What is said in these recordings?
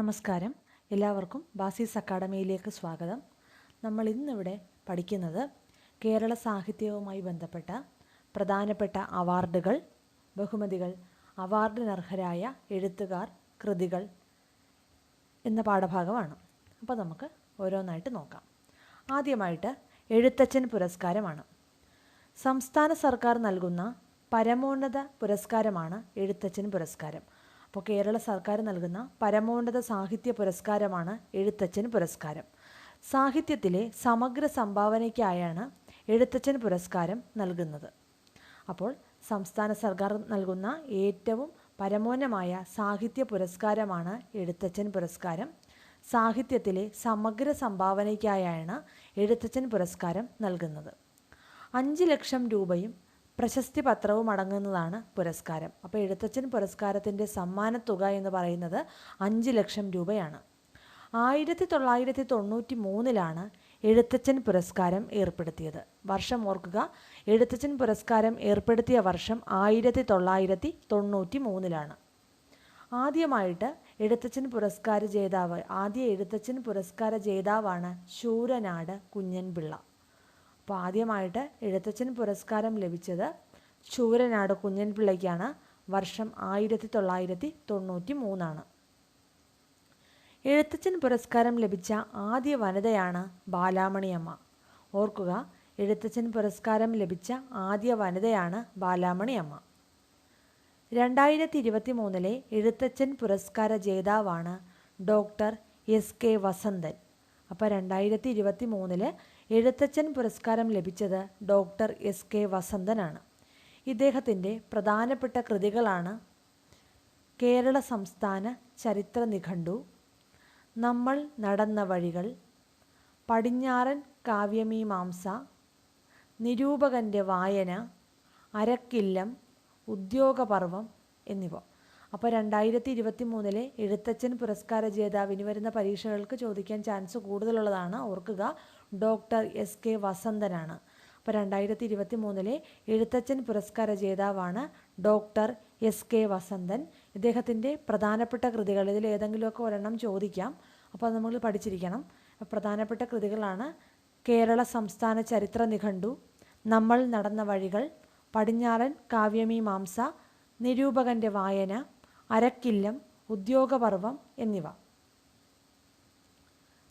നമസ്കാരം. എല്ലാവർക്കും ബാസീസ് അക്കാഡമിയിലേക്ക് സ്വാഗതം. നമ്മൾ ഇന്നിവിടെ പഠിക്കുന്നത് കേരള സാഹിത്യവുമായി ബന്ധപ്പെട്ട പ്രധാനപ്പെട്ട അവാർഡുകൾ ബഹുമതികൾ അവാർഡിനർഹരായ എഴുത്തുകാർ കൃതികൾ എന്ന പാഠഭാഗമാണ്. അപ്പോൾ നമുക്ക് ഓരോന്നായിട്ട് നോക്കാം. ആദ്യമായിട്ട് എഴുത്തച്ഛൻ പുരസ്കാരമാണ്. സംസ്ഥാന സർക്കാർ നൽകുന്ന പരമോന്നത പുരസ്കാരമാണ് എഴുത്തച്ഛൻ പുരസ്കാരം. അപ്പോൾ കേരള സർക്കാർ നൽകുന്ന പരമോന്നത സാഹിത്യ പുരസ്കാരമാണ് എഴുത്തച്ഛൻ പുരസ്കാരം. സാഹിത്യത്തിലെ സമഗ്ര സംഭാവനയ്ക്കായാണ് എഴുത്തച്ഛൻ പുരസ്കാരം നൽകുന്നത്. അപ്പോൾ സംസ്ഥാന സർക്കാർ നൽകുന്ന ഏറ്റവും പരമോന്നമായ സാഹിത്യ പുരസ്കാരമാണ് എഴുത്തച്ഛൻ പുരസ്കാരം. സാഹിത്യത്തിലെ സമഗ്ര സംഭാവനയ്ക്കായാണ് എഴുത്തച്ഛൻ പുരസ്കാരം നൽകുന്നത്. അഞ്ച് ലക്ഷം രൂപയും പ്രശസ്തി പത്രവും അടങ്ങുന്നതാണ് പുരസ്കാരം. അപ്പോൾ എഴുത്തച്ഛൻ പുരസ്കാരത്തിന്റെ സമ്മാനത്തുക എന്ന് പറയുന്നത് അഞ്ച് ലക്ഷം രൂപയാണ്. ആയിരത്തി തൊള്ളായിരത്തി തൊണ്ണൂറ്റി മൂന്നിലാണ് എഴുത്തച്ഛൻ പുരസ്കാരം ഏർപ്പെടുത്തിയത്. വർഷം ഓർക്കുക എഴുത്തച്ഛൻ പുരസ്കാരം ഏർപ്പെടുത്തിയ വർഷം ആയിരത്തി തൊള്ളായിരത്തി തൊണ്ണൂറ്റി മൂന്നിലാണ് ആദ്യമായിട്ട് എഴുത്തച്ഛൻ പുരസ്കാര ജേതാവ് ആദ്യ എഴുത്തച്ഛൻ പുരസ്കാര ജേതാവാണ് ശൂരനാട് കുഞ്ഞൻപിള്ള. അപ്പോൾ ആദ്യമായിട്ട് എഴുത്തച്ഛൻ പുരസ്കാരം ലഭിച്ചത് ശൂരനാട് കുഞ്ഞൻപിള്ളയ്ക്കാണ്. വർഷം ആയിരത്തി തൊള്ളായിരത്തി തൊണ്ണൂറ്റി മൂന്നാണ് എഴുത്തച്ഛൻ പുരസ്കാരം ലഭിച്ച ആദ്യ വനിതയാണ് ബാലാമണിയമ്മ. ഓർക്കുക എഴുത്തച്ഛൻ പുരസ്കാരം ലഭിച്ച ആദ്യ വനിതയാണ് ബാലാമണിയമ്മ. രണ്ടായിരത്തി ഇരുപത്തി മൂന്നിലെ എഴുത്തച്ഛൻ പുരസ്കാര ജേതാവാണ് ഡോക്ടർ എസ് കെ വസന്തൻ. അപ്പോൾ രണ്ടായിരത്തി ഇരുപത്തി മൂന്നിൽ എഴുത്തച്ഛൻ പുരസ്കാരം ലഭിച്ചത് ഡോക്ടർ എസ് കെ വസന്തനാണ്. ഇദ്ദേഹത്തിന്റെ പ്രധാനപ്പെട്ട കൃതികളാണ് കേരള സംസ്ഥാന ചരിത്ര നിഘണ്ടു നമ്മൾ നടന്ന വഴികൾ പടിഞ്ഞാറൻ കാവ്യമീമാംസ നിരൂപകന്റെ വായന അരക്കില്ലം ഉദ്യോഗപർവം എന്നിവ. അപ്പോൾ രണ്ടായിരത്തി ഇരുപത്തി മൂന്നിലെ എഴുത്തച്ഛൻ പുരസ്കാര ജേതാവിന് വരുന്ന പരീക്ഷകൾക്ക് ചോദിക്കാൻ ചാൻസ് കൂടുതലുള്ളതാണ്. ഓർക്കുക ഡോക്ടർ എസ് കെ വസന്തനാണ്. അപ്പോൾ രണ്ടായിരത്തി ഇരുപത്തി മൂന്നിലെ എഴുത്തച്ഛൻ പുരസ്കാര ജേതാവാണ് ഡോക്ടർ എസ് കെ വസന്തൻ. ഇദ്ദേഹത്തിന്റെ പ്രധാനപ്പെട്ട കൃതികൾ ഇതിൽ ഏതെങ്കിലുമൊക്കെ ഒരെണ്ണം ചോദിക്കാം. അപ്പോൾ നമ്മൾ പഠിച്ചിരിക്കണം. പ്രധാനപ്പെട്ട കൃതികളാണ് കേരള സംസ്ഥാന ചരിത്ര നിഘണ്ടു നമ്മൾ നടന്ന വഴികൾ പടിഞ്ഞാറൻ കാവ്യമീമാംസ നിരൂപകന്റെ വായന അരക്കില്ലം ഉദ്യോഗപർവം എന്നിവ.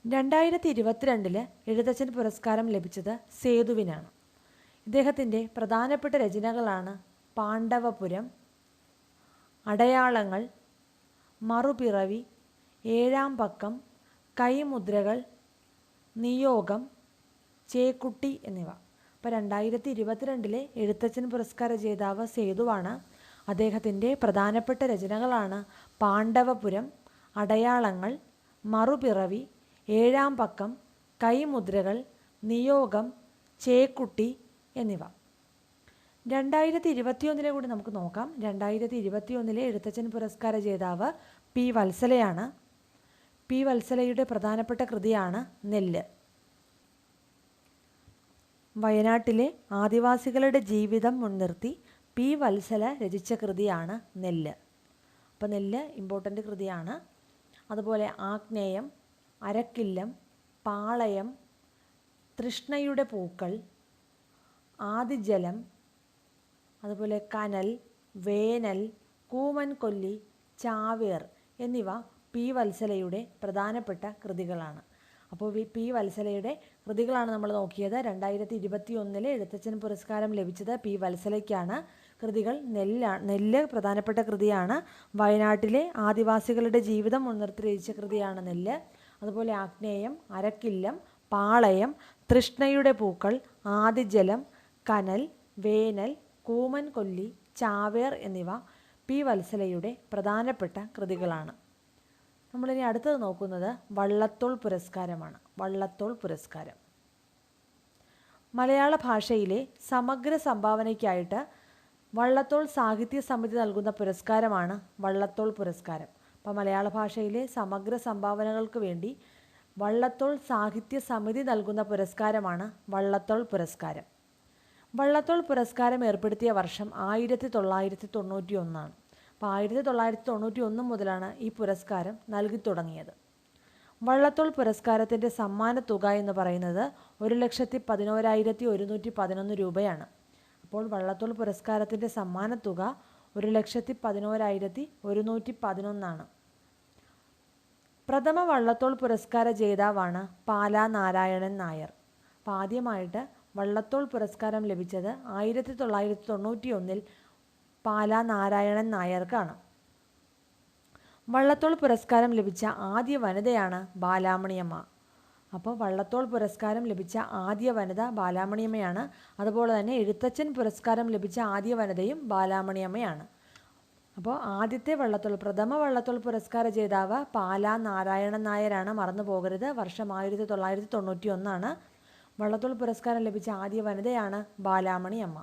രണ്ടായിരത്തി ഇരുപത്തിരണ്ടിൽ എഴുത്തച്ഛൻ പുരസ്കാരം ലഭിച്ചത് സേതുവിനാണ്. ഇദ്ദേഹത്തിന്റെ പ്രധാനപ്പെട്ട രചനകളാണ് പാണ്ഡവപുരം അടയാളങ്ങൾ മറുപിറവി ഏഴാം പക്കം കൈമുദ്രകൾ നിയോഗം ചേക്കുട്ടി എന്നിവ. അപ്പോൾ രണ്ടായിരത്തി ഇരുപത്തിരണ്ടിലെ എഴുത്തച്ഛൻ പുരസ്കാര ജേതാവ് സേതുവാണ് അദ്ദേഹത്തിന്റെ പ്രധാനപ്പെട്ട രചനകളാണ് പാണ്ഡവപുരം അടയാളങ്ങൾ മറുപിറവി ഏഴാം പക്കം കൈമുദ്രകൾ നിയോഗം ചേക്കുട്ടി എന്നിവ. രണ്ടായിരത്തി ഇരുപത്തിയൊന്നിലെ കൂടി നമുക്ക് നോക്കാം. രണ്ടായിരത്തി ഇരുപത്തിയൊന്നിലെ എഴുത്തച്ഛൻ പുരസ്കാര ജേതാവ് പി വത്സലയാണ്. പി വത്സലയുടെ പ്രധാനപ്പെട്ട കൃതിയാണ് നെല്ല്. വയനാട്ടിലെ ആദിവാസികളുടെ ജീവിതം മുൻനിർത്തി പി വത്സല രചിച്ച കൃതിയാണ് നെല്ല്. അപ്പോൾ നെല്ല് ഇമ്പോർട്ടന്റ് കൃതിയാണ്. അതുപോലെ ആഗ്നേയം അരക്കില്ലം പാളയം തൃഷ്ണയുടെ പൂക്കൾ ആദിജലം അതുപോലെ കനൽ വേനൽ കൂമൻകൊല്ലി ചാവേർ എന്നിവ പി വത്സലയുടെ പ്രധാനപ്പെട്ട കൃതികളാണ്. അപ്പോൾ പി വത്സലയുടെ കൃതികളാണ് നമ്മൾ നോക്കിയത്. രണ്ടായിരത്തി ഇരുപത്തി ഒന്നിലെ എഴുത്തച്ഛൻ പുരസ്കാരം ലഭിച്ചത് പി വത്സലയ്ക്കാണ്. കൃതികൾ നെല്ലാണ് നെല്ല് പ്രധാനപ്പെട്ട കൃതിയാണ്. വയനാട്ടിലെ ആദിവാസികളുടെ ജീവിതം മുൻനിർത്തി രചിച്ച കൃതിയാണ് നെല്ല്. അതുപോലെ ആഗ്നേയം അരക്കില്ലം പാളയം തൃഷ്ണയുടെ പൂക്കൾ ആദിജലം കനൽ വേനൽ കൂമൻ കൊല്ലി ചാവേർ എന്നിവ പി വത്സലയുടെ പ്രധാനപ്പെട്ട കൃതികളാണ്. നമ്മളിനി അടുത്തത് നോക്കുന്നത് വള്ളത്തോൾ പുരസ്കാരമാണ്. വള്ളത്തോൾ പുരസ്കാരം. മലയാള ഭാഷയിലെ സമഗ്ര സംഭാവനയ്ക്കായിട്ട് വള്ളത്തോൾ സാഹിത്യ സമിതി നൽകുന്ന പുരസ്കാരമാണ് വള്ളത്തോൾ പുരസ്കാരം. അപ്പോൾ മലയാള ഭാഷയിലെ സമഗ്ര സംഭാവനകൾക്ക് വേണ്ടി വള്ളത്തോൾ സാഹിത്യ സമിതി നൽകുന്ന പുരസ്കാരമാണ് വള്ളത്തോൾ പുരസ്കാരം. വള്ളത്തോൾ പുരസ്കാരം ഏർപ്പെടുത്തിയ വർഷം ആയിരത്തി തൊള്ളായിരത്തി തൊണ്ണൂറ്റി ഒന്നാണ് അപ്പോൾ ആയിരത്തി തൊള്ളായിരത്തി തൊണ്ണൂറ്റി ഒന്ന് മുതലാണ് ഈ പുരസ്കാരം നൽകി തുടങ്ങിയത്. വള്ളത്തോൾ പുരസ്കാരത്തിന്റെ സമ്മാന തുക എന്ന് പറയുന്നത് ഒരു ലക്ഷത്തി പതിനോരായിരത്തി ഒരുന്നൂറ്റി പതിനൊന്ന് രൂപയാണ്. അപ്പോൾ വള്ളത്തോൾ പുരസ്കാരത്തിന്റെ സമ്മാന തുക ഒരു ലക്ഷത്തി പതിനോരായിരത്തി ഒരുന്നൂറ്റി പതിനൊന്നാണ് പ്രഥമ വള്ളത്തോൾ പുരസ്കാര ജേതാവാണ് പാലാ നാരായണൻ നായർ. അപ്പോൾ ആദ്യമായിട്ട് വള്ളത്തോൾ പുരസ്കാരം ലഭിച്ചത് ആയിരത്തി തൊള്ളായിരത്തി തൊണ്ണൂറ്റി ഒന്നിൽ പാലാ നാരായണൻ നായർക്കാണ്. വള്ളത്തോൾ പുരസ്കാരം ലഭിച്ച ആദ്യ വനിതയാണ് ബാലാമണിയമ്മ. അപ്പോൾ വള്ളത്തോൾ പുരസ്കാരം ലഭിച്ച ആദ്യ വനിത ബാലാമണിയമ്മയാണ്. അതുപോലെ തന്നെ എഴുത്തച്ഛൻ പുരസ്കാരം ലഭിച്ച ആദ്യ വനിതയും ബാലാമണിയമ്മയാണ്. അപ്പോൾ ആദ്യത്തെ വള്ളത്തോൾ പ്രഥമ വള്ളത്തോൾ പുരസ്കാര ജേതാവ് പാല നാരായണൻ നായരാണ്. മറന്നു പോകരുത്. വർഷം ആയിരത്തി തൊള്ളായിരത്തി തൊണ്ണൂറ്റി ഒന്നാണ് വള്ളത്തോൾ പുരസ്കാരം ലഭിച്ച ആദ്യ വനിതയാണ് ബാലാമണി അമ്മ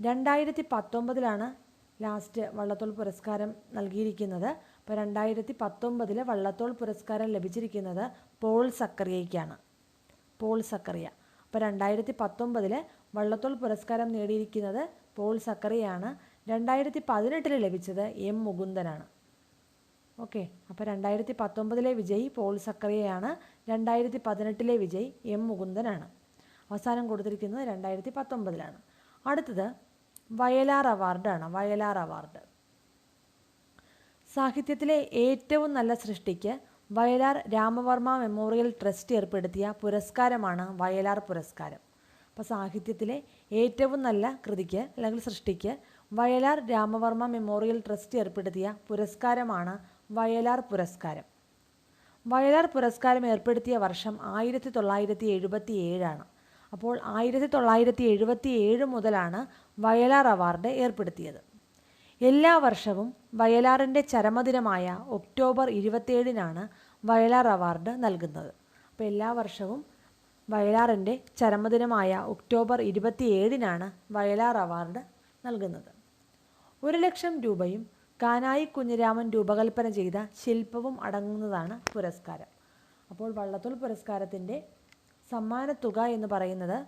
രണ്ടായിരത്തി പത്തൊമ്പതിലാണ് ലാസ്റ്റ് വള്ളത്തോൾ പുരസ്കാരം നൽകിയിരിക്കുന്നത്. അപ്പോൾ രണ്ടായിരത്തി പത്തൊമ്പതിൽ വള്ളത്തോൾ പുരസ്കാരം ലഭിച്ചിരിക്കുന്നത് പോൾ സക്കറിയയ്ക്കാണ്. പോൾ സക്കറിയ. അപ്പോൾ രണ്ടായിരത്തി പത്തൊമ്പതിൽ വള്ളത്തോൾ പുരസ്കാരം നേടിയിരിക്കുന്നത് പോൾ സക്കറിയാണ്. രണ്ടായിരത്തി പതിനെട്ടിൽ ലഭിച്ചത് എം മുകുന്ദനാണ്. ഓക്കെ. അപ്പോൾ രണ്ടായിരത്തി പത്തൊമ്പതിലെ വിജയി പോൾ സക്കറിയയാണ്. രണ്ടായിരത്തി പതിനെട്ടിലെ വിജയി എം മുകുന്ദനാണ്. അവസാനം കൊടുത്തിരിക്കുന്നത് രണ്ടായിരത്തി പത്തൊമ്പതിലാണ് അടുത്തത് വയലാർ അവാർഡാണ്. വയലാർ അവാർഡ്. സാഹിത്യത്തിലെ ഏറ്റവും നല്ല സൃഷ്ടിക്ക് വയലാർ രാമവർമ്മ മെമ്മോറിയൽ ട്രസ്റ്റ് ഏർപ്പെടുത്തിയ പുരസ്കാരമാണ് വയലാർ പുരസ്കാരം. അപ്പോൾ സാഹിത്യത്തിലെ ഏറ്റവും നല്ല കൃതിക്ക് അല്ലെങ്കിൽ സൃഷ്ടിക്ക് വയലാർ രാമവർമ്മ മെമ്മോറിയൽ ട്രസ്റ്റ് ഏർപ്പെടുത്തിയ പുരസ്കാരമാണ് വയലാർ പുരസ്കാരം. വയലാർ പുരസ്കാരം ഏർപ്പെടുത്തിയ വർഷം ആയിരത്തി തൊള്ളായിരത്തി എഴുപത്തി ഏഴാണ് അപ്പോൾ ആയിരത്തി തൊള്ളായിരത്തി എഴുപത്തി ഏഴ് മുതലാണ് വയലാർ അവാർഡ് ഏർപ്പെടുത്തിയത്. എല്ലാ വർഷവും വയലാറിന്റെ ചരമദിനമായ ഒക്ടോബർ ഇരുപത്തിയേഴിനാണ് വയലാർ അവാർഡ് നൽകുന്നത്. അപ്പോൾ എല്ലാ വർഷവും വയലാറിന്റെ ചരമദിനമായ ഒക്ടോബർ ഇരുപത്തിയേഴിനാണ് വയലാർ അവാർഡ് നൽകുന്നത്. ഒരു ലക്ഷം രൂപയും കാനായി കുഞ്ഞിരാമൻ രൂപകൽപ്പന ചെയ്ത ശില്പവും അടങ്ങുന്നതാണ് പുരസ്കാരം. അപ്പോൾ വള്ളത്തോൾ പുരസ്കാരത്തിന്റെ സമ്മാനത്തുക തുക എന്ന് പറയുന്നത്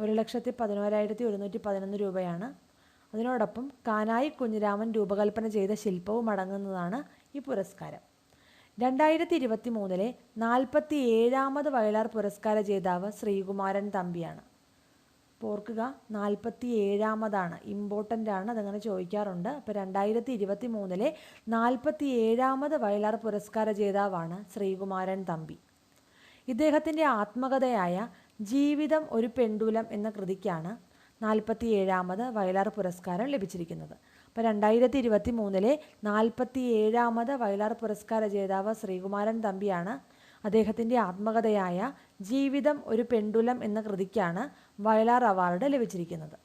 ഒരു ലക്ഷത്തി പതിനോരായിരത്തി ഒരുന്നൂറ്റി പതിനൊന്ന് രൂപയാണ്. അതിനോടൊപ്പം കാനായി കുഞ്ഞിരാമൻ രൂപകൽപ്പന ചെയ്ത ശില്പവും അടങ്ങുന്നതാണ് ഈ പുരസ്കാരം. രണ്ടായിരത്തി ഇരുപത്തി മൂന്നിലെ നാൽപ്പത്തി ഏഴാമത് വയലാർ പുരസ്കാര ജേതാവ് ശ്രീകുമാരൻ തമ്പിയാണ്. ഓർക്കുക നാൽപ്പത്തി ഏഴാമതാണ് ഇമ്പോർട്ടന്റ് ആണ് അതങ്ങനെ ചോദിക്കാറുണ്ട്. അപ്പോൾ രണ്ടായിരത്തി ഇരുപത്തി മൂന്നിലെ നാൽപ്പത്തി ഏഴാമത് വയലാർ പുരസ്കാര ജേതാവാണ് ശ്രീകുമാരൻ തമ്പി. ഇദ്ദേഹത്തിന്റെ ആത്മകഥയായ ജീവിതം ഒരു പെണ്ടുലം എന്ന കൃതിക്കാണ് നാൽപ്പത്തി ഏഴാമത് വയലാർ പുരസ്കാരം ലഭിച്ചിരിക്കുന്നത്. അപ്പോൾ രണ്ടായിരത്തി ഇരുപത്തി മൂന്നിലെ നാൽപ്പത്തി ഏഴാമത് വയലാർ പുരസ്കാര ജേതാവ് ശ്രീകുമാരൻ തമ്പിയാണ് അദ്ദേഹത്തിന്റെ ആത്മകഥയായ ജീവിതം ഒരു പെണ്ടുലം എന്ന കൃതിക്കാണ് വയലാർ അവാർഡ് ലഭിച്ചിരിക്കുന്നത്.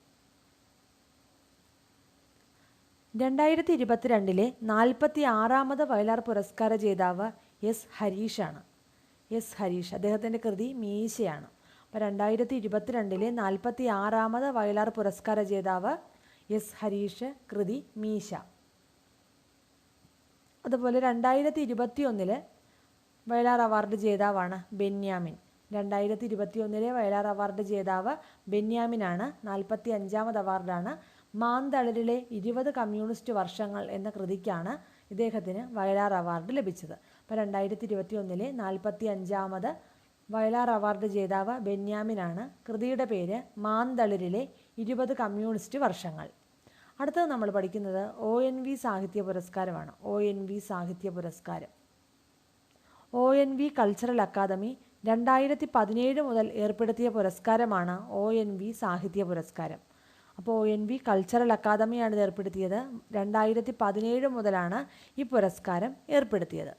രണ്ടായിരത്തി ഇരുപത്തിരണ്ടിലെ നാൽപ്പത്തി ആറാമത് വയലാർ പുരസ്കാര ജേതാവ് എസ് ഹരീഷാണ്. എസ് ഹരീഷ് അദ്ദേഹത്തിന്റെ കൃതി മീശയാണ്. അപ്പോൾ രണ്ടായിരത്തി ഇരുപത്തിരണ്ടിലെ നാൽപ്പത്തി ആറാമത് വയലാർ പുരസ്കാര ജേതാവ് എസ് ഹരീഷ് കൃതി മീശ. അതുപോലെ രണ്ടായിരത്തി ഇരുപത്തി ഒന്നിൽ വയലാർ അവാർഡ് ജേതാവാണ് ബെന്യാമിൻ. രണ്ടായിരത്തി ഇരുപത്തി ഒന്നിലെ വയലാർ അവാർഡ് ജേതാവ് ബെന്യാമിനാണ് നാൽപ്പത്തി അഞ്ചാമത് അവാർഡാണ് മാന്തളിരിലെ ഇരുപത് കമ്മ്യൂണിസ്റ്റ് വർഷങ്ങൾ എന്ന കൃതിക്കാണ് ഇദ്ദേഹത്തിന് വയലാർ അവാർഡ് ലഭിച്ചത്. അപ്പോൾ രണ്ടായിരത്തി ഇരുപത്തി ഒന്നിലെ നാൽപ്പത്തി അഞ്ചാമത് വയലാർ അവാർഡ് ജേതാവ് ബെന്യാമിനാണ്. കൃതിയുടെ പേര് മാന്തളിരിലെ ഇരുപത് കമ്മ്യൂണിസ്റ്റ് വർഷങ്ങൾ. അടുത്തത് നമ്മൾ പഠിക്കുന്നത് ഒ എൻ വി സാഹിത്യ പുരസ്കാരമാണ്. ഒ എൻ വി സാഹിത്യ പുരസ്കാരം. O N V cultural academy രണ്ടായിരത്തി പതിനേഴ് മുതൽ ഏർപ്പെടുത്തിയ പുരസ്കാരമാണ് ഒ എൻ വി സാഹിത്യ പുരസ്കാരം. അപ്പോൾ ഒ എൻ വി കൾച്ചറൽ അക്കാദമിയാണ് ഇത് ഏർപ്പെടുത്തിയത്. രണ്ടായിരത്തി പതിനേഴ് മുതലാണ് ഈ പുരസ്കാരം ഏർപ്പെടുത്തിയത്.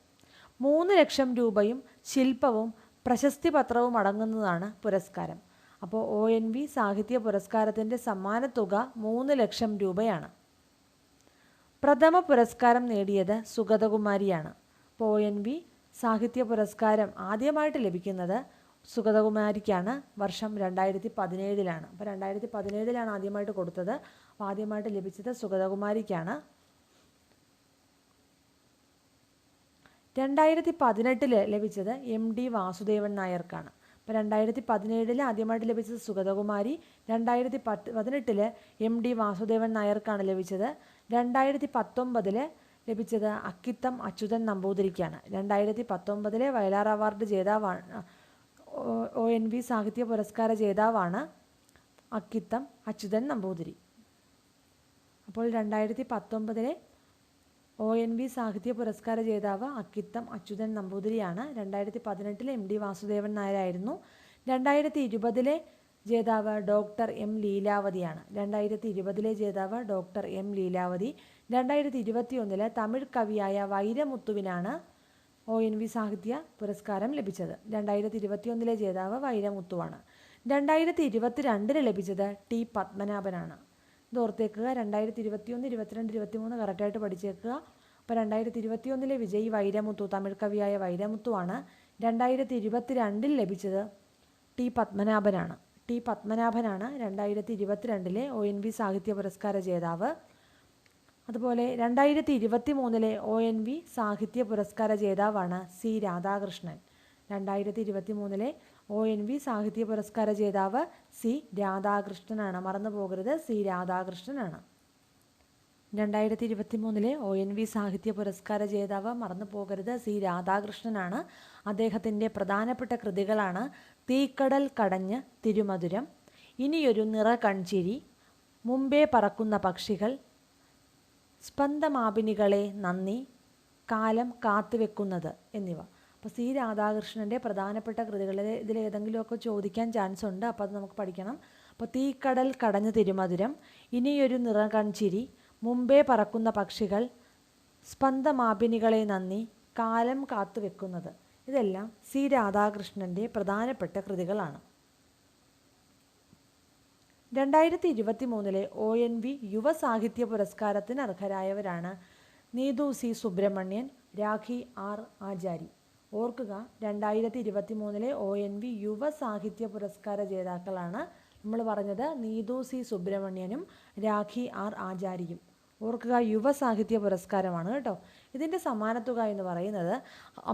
മൂന്ന് ലക്ഷം രൂപയും ശില്പവും പ്രശസ്തി പത്രവും അടങ്ങുന്നതാണ് പുരസ്കാരം. അപ്പോൾ ഒ എൻ വി സാഹിത്യ പുരസ്കാരത്തിന്റെ സമ്മാനത്തുക മൂന്ന് ലക്ഷം രൂപയാണ്. പ്രഥമ പുരസ്കാരം നേടിയത് സുഗതകുമാരിയാണ്. അപ്പോൾ ഒ എൻ വി സാഹിത്യ പുരസ്കാരം ആദ്യമായിട്ട് ലഭിക്കുന്നത് സുഗതകുമാരിക്കാണ്. വർഷം രണ്ടായിരത്തി പതിനേഴിലാണ്. അപ്പോൾ രണ്ടായിരത്തി പതിനേഴിലാണ് ആദ്യമായിട്ട് കൊടുത്തത്. അപ്പോൾ ആദ്യമായിട്ട് ലഭിച്ചത് സുഗതകുമാരിക്കാണ്. രണ്ടായിരത്തി പതിനെട്ടിൽ ലഭിച്ചത് എം ഡി വാസുദേവൻ നായർക്കാണ്. അപ്പോൾ രണ്ടായിരത്തി പതിനേഴിൽ ആദ്യമായിട്ട് ലഭിച്ചത് സുഗതകുമാരി രണ്ടായിരത്തി പത്ത് പതിനെട്ടിൽ എം ഡി വാസുദേവൻ നായർക്കാണ് ലഭിച്ചത് രണ്ടായിരത്തി പത്തൊമ്പതിൽ ലഭിച്ചത് അക്കിത്തം അച്യുതൻ നമ്പൂതിരിക്കാണ്. രണ്ടായിരത്തി പത്തൊമ്പതിലെ വയലാർ അവാർഡ് ജേതാവാണ് ഒ എൻ വി സാഹിത്യ പുരസ്കാര ജേതാവാണ് അക്കിത്തം അച്യുതൻ നമ്പൂതിരി. അപ്പോൾ രണ്ടായിരത്തി പത്തൊമ്പതിലെ ഒ എൻ വി സാഹിത്യ പുരസ്കാര ജേതാവ് അക്കിത്തം അച്യുതൻ നമ്പൂതിരിയാണ്. രണ്ടായിരത്തി പതിനെട്ടിലെ എം ഡി വാസുദേവൻ നായരായിരുന്നു. രണ്ടായിരത്തി ഇരുപതിലെ ജേതാവ് ഡോക്ടർ എം ലീലാവതിയാണ്. രണ്ടായിരത്തി ഇരുപതിലെ ജേതാവ് ഡോക്ടർ എം ലീലാവതി. രണ്ടായിരത്തി ഇരുപത്തി ഒന്നിൽ തമിഴ് കവിയായ വൈരമുത്തുവിനാണ് ഒ എൻ വി സാഹിത്യ പുരസ്കാരം ലഭിച്ചത്. രണ്ടായിരത്തി ഇരുപത്തിയൊന്നിലെ ജേതാവ് വൈരമുത്തുവാണ്. രണ്ടായിരത്തി ഇരുപത്തിരണ്ടിന് ലഭിച്ചത് ടി പത്മനാഭനാണ്. ഇത് ഓർത്തേക്കുക. രണ്ടായിരത്തി ഇരുപത്തിയൊന്ന് ഇരുപത്തിരണ്ട് ഇരുപത്തിമൂന്ന് കറക്റ്റായിട്ട് പഠിച്ചേക്കുക. അപ്പോൾ രണ്ടായിരത്തി ഇരുപത്തിയൊന്നിലെ വിജയ് വൈരമുത്തു തമിഴ് കവിയായ വൈരമുത്തുവാണ് രണ്ടായിരത്തി ഇരുപത്തിരണ്ടിൽ ലഭിച്ചത് ടി പത്മനാഭനാണ്. ടി പത്മനാഭനാണ് രണ്ടായിരത്തി ഇരുപത്തിരണ്ടിലെ ഒ എൻ വി സാഹിത്യ പുരസ്കാര ജേതാവ്. അതുപോലെ രണ്ടായിരത്തി ഇരുപത്തി മൂന്നിലെ ഒ എൻ വി സാഹിത്യ പുരസ്കാര ജേതാവാണ് സി രാധാകൃഷ്ണൻ. രണ്ടായിരത്തി ഇരുപത്തി മൂന്നിലെ ഒ എൻ വി സാഹിത്യ പുരസ്കാര ജേതാവ് സി രാധാകൃഷ്ണനാണ്. മറന്നു പോകരുത് സി രാധാകൃഷ്ണനാണ്. രണ്ടായിരത്തി ഇരുപത്തി മൂന്നിലെ ഒ എൻ വി സാഹിത്യ പുരസ്കാര ജേതാവ് മറന്നു പോകരുത് സി രാധാകൃഷ്ണനാണ്. അദ്ദേഹത്തിന്റെ പ്രധാനപ്പെട്ട കൃതികളാണ് തീക്കടൽ കടഞ്ഞ് തിരുമധുരം ഇനിയൊരു നിറ കൺചിരി മുമ്പേ പറക്കുന്ന പക്ഷികൾ സ്പന്ദമാപിനികളെ നന്ദി കാലം കാത്തുവെക്കുന്നത് എന്നിവ. അപ്പോൾ സി രാധാകൃഷ്ണന്റെ പ്രധാനപ്പെട്ട കൃതികളിൽ ഇതിലേതെങ്കിലുമൊക്കെ ചോദിക്കാൻ ചാൻസ് ഉണ്ട്. അപ്പോൾ അത് നമുക്ക് പഠിക്കണം. അപ്പോൾ തീക്കടൽ കടഞ്ഞു തിരുമധുരം ഇനിയൊരു നിറകൺചിരി മുമ്പേ പറക്കുന്ന പക്ഷികൾ സ്പന്ദമാപിനികളെ നന്ദി കാലം കാത്തു കാത്തുവെക്കുന്നത് ഇതെല്ലാം സി രാധാകൃഷ്ണന്റെ പ്രധാനപ്പെട്ട കൃതികളാണ്. രണ്ടായിരത്തി ഇരുപത്തി മൂന്നിലെ ഒ എൻ വി യുവ സാഹിത്യ പുരസ്കാരത്തിന് അർഹരായവരാണ് നീതു സി സുബ്രഹ്മണ്യൻ രാഖി ആർ ആചാരി. ഓർക്കുക രണ്ടായിരത്തി ഇരുപത്തി മൂന്നിലെ ഒ എൻ വി യുവ സാഹിത്യ പുരസ്കാര ജേതാക്കളാണ് നമ്മൾ പറഞ്ഞത് നീതു സി സുബ്രഹ്മണ്യനും രാഖി ആർ ആചാരിയും. ഓർക്കുക യുവ സാഹിത്യ പുരസ്കാരമാണ് കേട്ടോ. ഇതിന്റെ സമ്മാനത്തുക എന്ന് പറയുന്നത്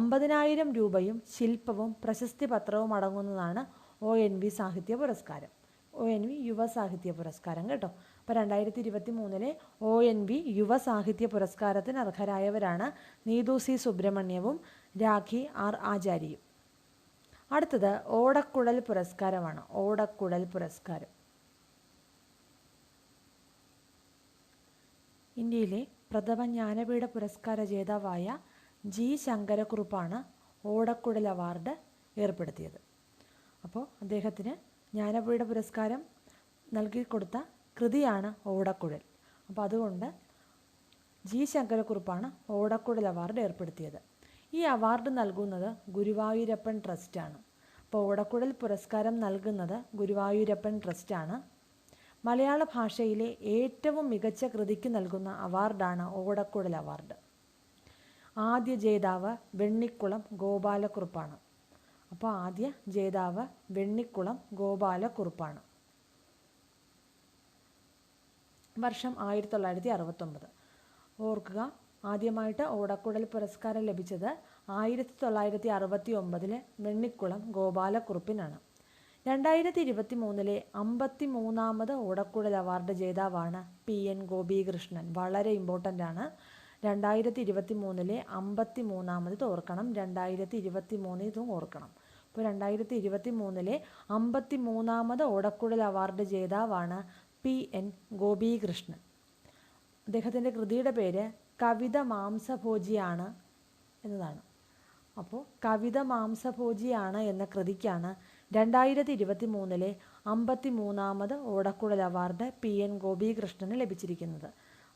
അമ്പതിനായിരം രൂപയും ശില്പവും പ്രശസ്തി പത്രവും അടങ്ങുന്നതാണ് ഒ എൻ വി സാഹിത്യ പുരസ്കാരം. ഒ എൻ വി യുവ സാഹിത്യ പുരസ്കാരം കേട്ടോ. അപ്പോൾ രണ്ടായിരത്തി ഇരുപത്തി മൂന്നിലെ ഒ എൻ വി യുവ സാഹിത്യ പുരസ്കാരത്തിന് അർഹരായവരാണ് നീതു സി സുബ്രഹ്മണ്യവും രാഖി ആർ ആചാര്യയും അടുത്തത് ഓടക്കുഴൽ പുരസ്കാരമാണ്. ഓടക്കുഴൽ പുരസ്കാരം. ഇന്ത്യയിലെ പ്രഥമ ജ്ഞാനപീഠ പുരസ്കാര ജേതാവായ ജി ശങ്കരക്കുറുപ്പാണ് ഓടക്കുഴൽ അവാർഡ് ഏർപ്പെടുത്തിയത്. അപ്പോൾ അദ്ദേഹത്തിന് ജ്ഞാനപീഠ പുരസ്കാരം നൽകിക്കൊടുത്ത കൃതിയാണ് ഓടക്കുഴൽ. അപ്പോൾ അതുകൊണ്ട് ജി ശങ്കരക്കുറുപ്പാണ് ഓടക്കുഴൽ അവാർഡ് ഏർപ്പെടുത്തിയത്. ഈ അവാർഡ് നൽകുന്നത് ഗുരുവായൂരപ്പൻ ട്രസ്റ്റാണ് അപ്പോൾ ഓടക്കുഴൽ പുരസ്കാരം നൽകുന്നത് ഗുരുവായൂരപ്പൻ ട്രസ്റ്റാണ് മലയാള ഭാഷയിലെ ഏറ്റവും മികച്ച കൃതിക്ക് നൽകുന്ന അവാർഡാണ് ഓടക്കുഴൽ അവാർഡ്. ആദ്യ ജേതാവ് വെണ്ണിക്കുളം ഗോപാലക്കുറുപ്പാണ്. അപ്പോൾ ആദ്യ ജേതാവ് വെണ്ണിക്കുളം ഗോപാലക്കുറുപ്പാണ്. വർഷം ആയിരത്തി തൊള്ളായിരത്തി അറുപത്തൊമ്പത്. ഓർക്കുക ആദ്യമായിട്ട് ഓടക്കുഴൽ പുരസ്കാരം ലഭിച്ചത് ആയിരത്തി തൊള്ളായിരത്തി അറുപത്തി ഒമ്പതിലെ വെണ്ണിക്കുളം ഗോപാലക്കുറുപ്പിനാണ്. രണ്ടായിരത്തി ഇരുപത്തി മൂന്നിലെ അമ്പത്തി മൂന്നാമത് ഓടക്കുഴൽ അവാർഡ് ജേതാവാണ് പി എൻ ഗോപീകൃഷ്ണൻ. വളരെ ഇമ്പോർട്ടന്റ് ആണ്. രണ്ടായിരത്തി ഇരുപത്തി മൂന്നിലെ അമ്പത്തി മൂന്നാമത് ഓർക്കണം. രണ്ടായിരത്തി ഇരുപത്തി മൂന്ന് ഇതും ഓർക്കണം. ഇപ്പോൾ രണ്ടായിരത്തി ഇരുപത്തി മൂന്നിലെ അമ്പത്തി മൂന്നാമത് ഓടക്കുഴൽ അവാർഡ് ജേതാവാണ് പി എൻ ഗോപീകൃഷ്ണൻ. അദ്ദേഹത്തിന്റെ കൃതിയുടെ പേര് കവിത മാംസഭോജിയാണ് എന്നതാണ്. അപ്പോൾ കവിത മാംസഭോജിയാണ് എന്ന കൃതിക്കാണ് രണ്ടായിരത്തി ഇരുപത്തി മൂന്നിലെ അമ്പത്തി മൂന്നാമത് ഓടക്കുഴൽ അവാർഡ് പി എൻ ഗോപികൃഷ്ണന് ലഭിച്ചിരിക്കുന്നത്.